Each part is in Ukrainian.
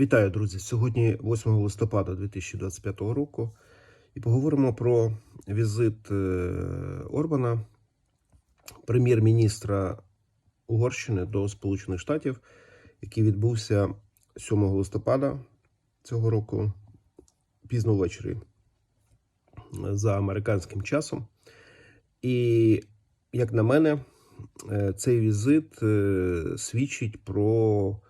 Вітаю, друзі! Сьогодні 8 листопада 2025 року, і поговоримо про візит е, Орбана, прем'єр-міністра Угорщини до Сполучених Штатів, який відбувся 7 листопада цього року, пізно ввечері е, за американським часом. І, як на мене, е, цей візит свідчить про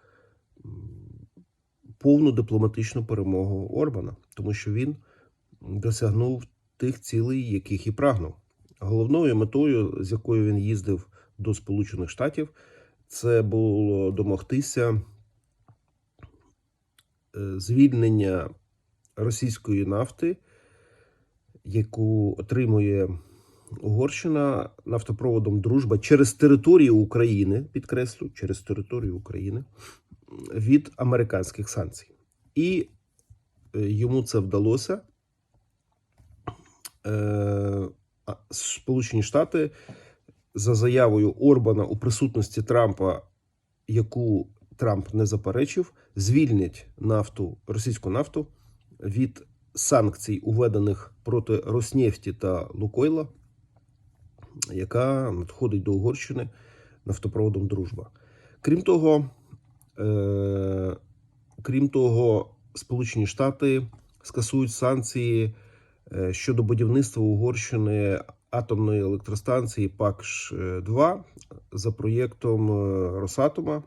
повну дипломатичну перемогу Орбана, тому що він досягнув тих цілей, яких і прагнув. Головною метою, з якою він їздив до Сполучених Штатів, це було домогтися е, звільнення російської нафти, яку отримує Угорщина нафтопроводом Дружба через територію України, підкреслю, через територію України від американських санкцій. І е, йому це вдалося. Е, Сполучені Штати за заявою Орбана у присутності Трампа, яку Трамп не заперечив, звільнять нафту, російську нафту від санкцій, уведених проти Роснефті та Лукойла, яка надходить до Угорщини нафтопроводом Дружба. Крім того, Е, крім того, Сполучені Штати скасують санкції е, щодо будівництва Угорщини атомної електростанції ПАКШ-2 за проєктом е, Росатома.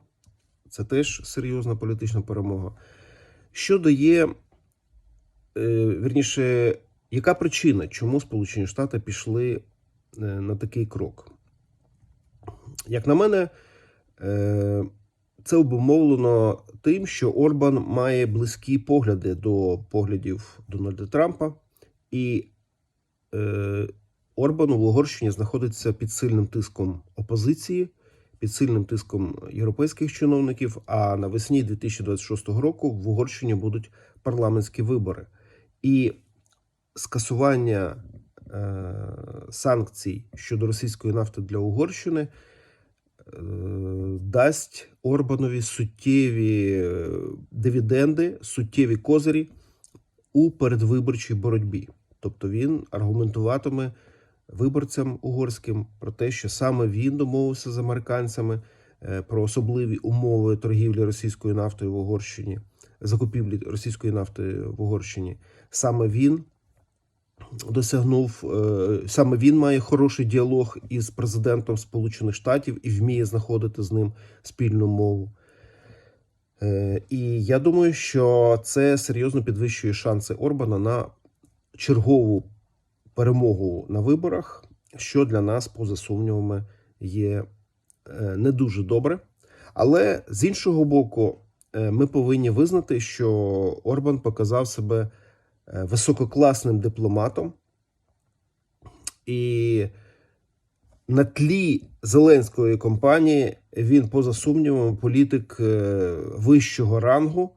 Це теж серйозна політична перемога. Що дає, вірніше, яка причина, чому Сполучені Штати пішли на такий крок? Як на мене, це обумовлено тим, що Орбан має близькі погляди до поглядів Дональда Трампа, і е, Орбан у Угорщині знаходиться під сильним тиском опозиції, під сильним тиском європейських чиновників. А навесні 2026 року в Угорщині будуть парламентські вибори. І скасування е, санкцій щодо російської нафти для Угорщини. Е, дасть Орбанові суттєві е, дивіденди, суттєві козирі у передвиборчій боротьбі. Тобто він аргументуватиме виборцям угорським про те, що саме він домовився з американцями е, про особливі умови торгівлі російською нафтою в Угорщині, закупівлі російської нафти в Угорщині. Саме він досягнув е, саме він має хороший діалог із президентом Сполучених Штатів і вміє знаходити з ним спільну мову. Е, і я думаю, що це серйозно підвищує шанси Орбана на чергову перемогу на виборах, що для нас, поза сумнівами, є е, не дуже добре. Але з іншого боку, ми повинні визнати, що Орбан показав себе. Е, висококласним дипломатом. І на тлі Зеленської компанії він, поза сумнівом, політик е, вищого рангу,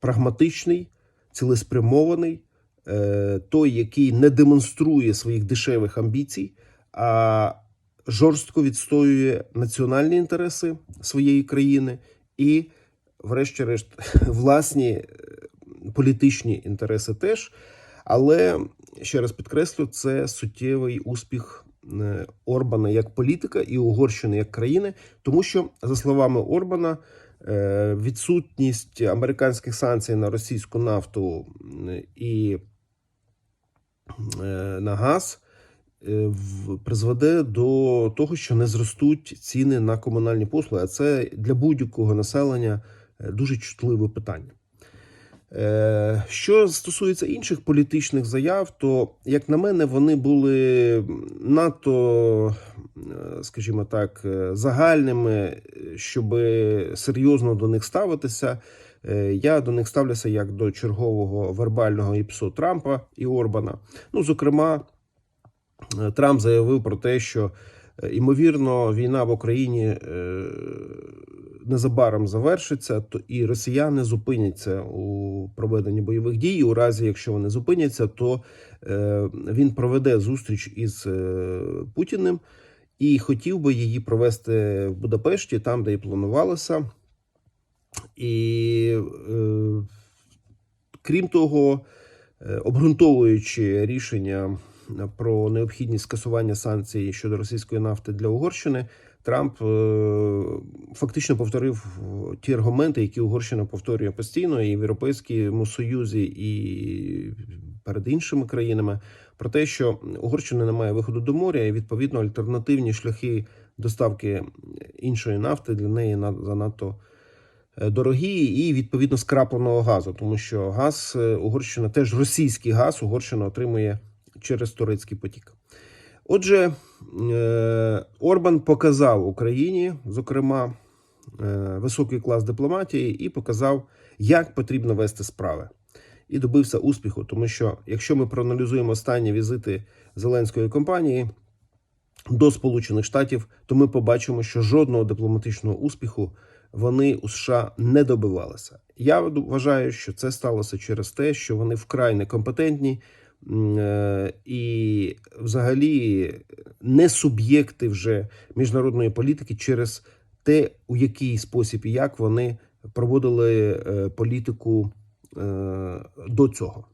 прагматичний, цілеспрямований, е, той, який не демонструє своїх дешевих амбіцій, а жорстко відстоює національні інтереси своєї країни і, врешті-решт, власні політичні інтереси теж. Але ще раз підкреслю, це суттєвий успіх е, Орбана як політика і Угорщини як країни, тому що, за словами Орбана, е, відсутність американських санкцій на російську нафту і е, на газ призведе до того, що не зростуть ціни на комунальні послуги. А це для будь-якого населення дуже чутливе питання. Е, що стосується інших політичних заяв, то, як на мене, вони були надто, е, скажімо так, е, загальними, щоб серйозно до них ставитися. Я до них ставлюся як до чергового вербального іпсу Трампа і Орбана. Ну, зокрема, Трамп заявив про те, що ймовірно війна в Україні незабаром завершиться, то і росіяни зупиняться у проведенні бойових дій. У разі, якщо вони зупиняться, то е, він проведе зустріч із е, Путіним і хотів би її провести в Будапешті, там де і планувалося. І е, крім того, е, обґрунтовуючи рішення про необхідність скасування санкцій щодо російської нафти для Угорщини, Трамп е, фактично повторив ті аргументи, які Угорщина повторює постійно і в Європейському Союзі, і перед іншими країнами, про те, що Угорщина не має виходу до моря, і відповідно альтернативні шляхи доставки іншої нафти для неї на- занадто е, дорогі, і відповідно скрапленого газу, тому що газ е, Угорщина теж російський газ Угорщина отримує через турецький потік. Отже, е, Орбан показав Україні, зокрема, е, високий клас дипломатії, і показав, як потрібно вести справи. І добився успіху, тому що якщо ми проаналізуємо останні візити Зеленської компанії до Сполучених Штатів, то ми побачимо, що жодного дипломатичного успіху вони у США не добивалися. Я вважаю, що це сталося через те, що вони вкрай некомпетентні і, взагалі, не суб'єкти вже міжнародної політики через те, у який спосіб і як вони проводили е, політику е, до цього.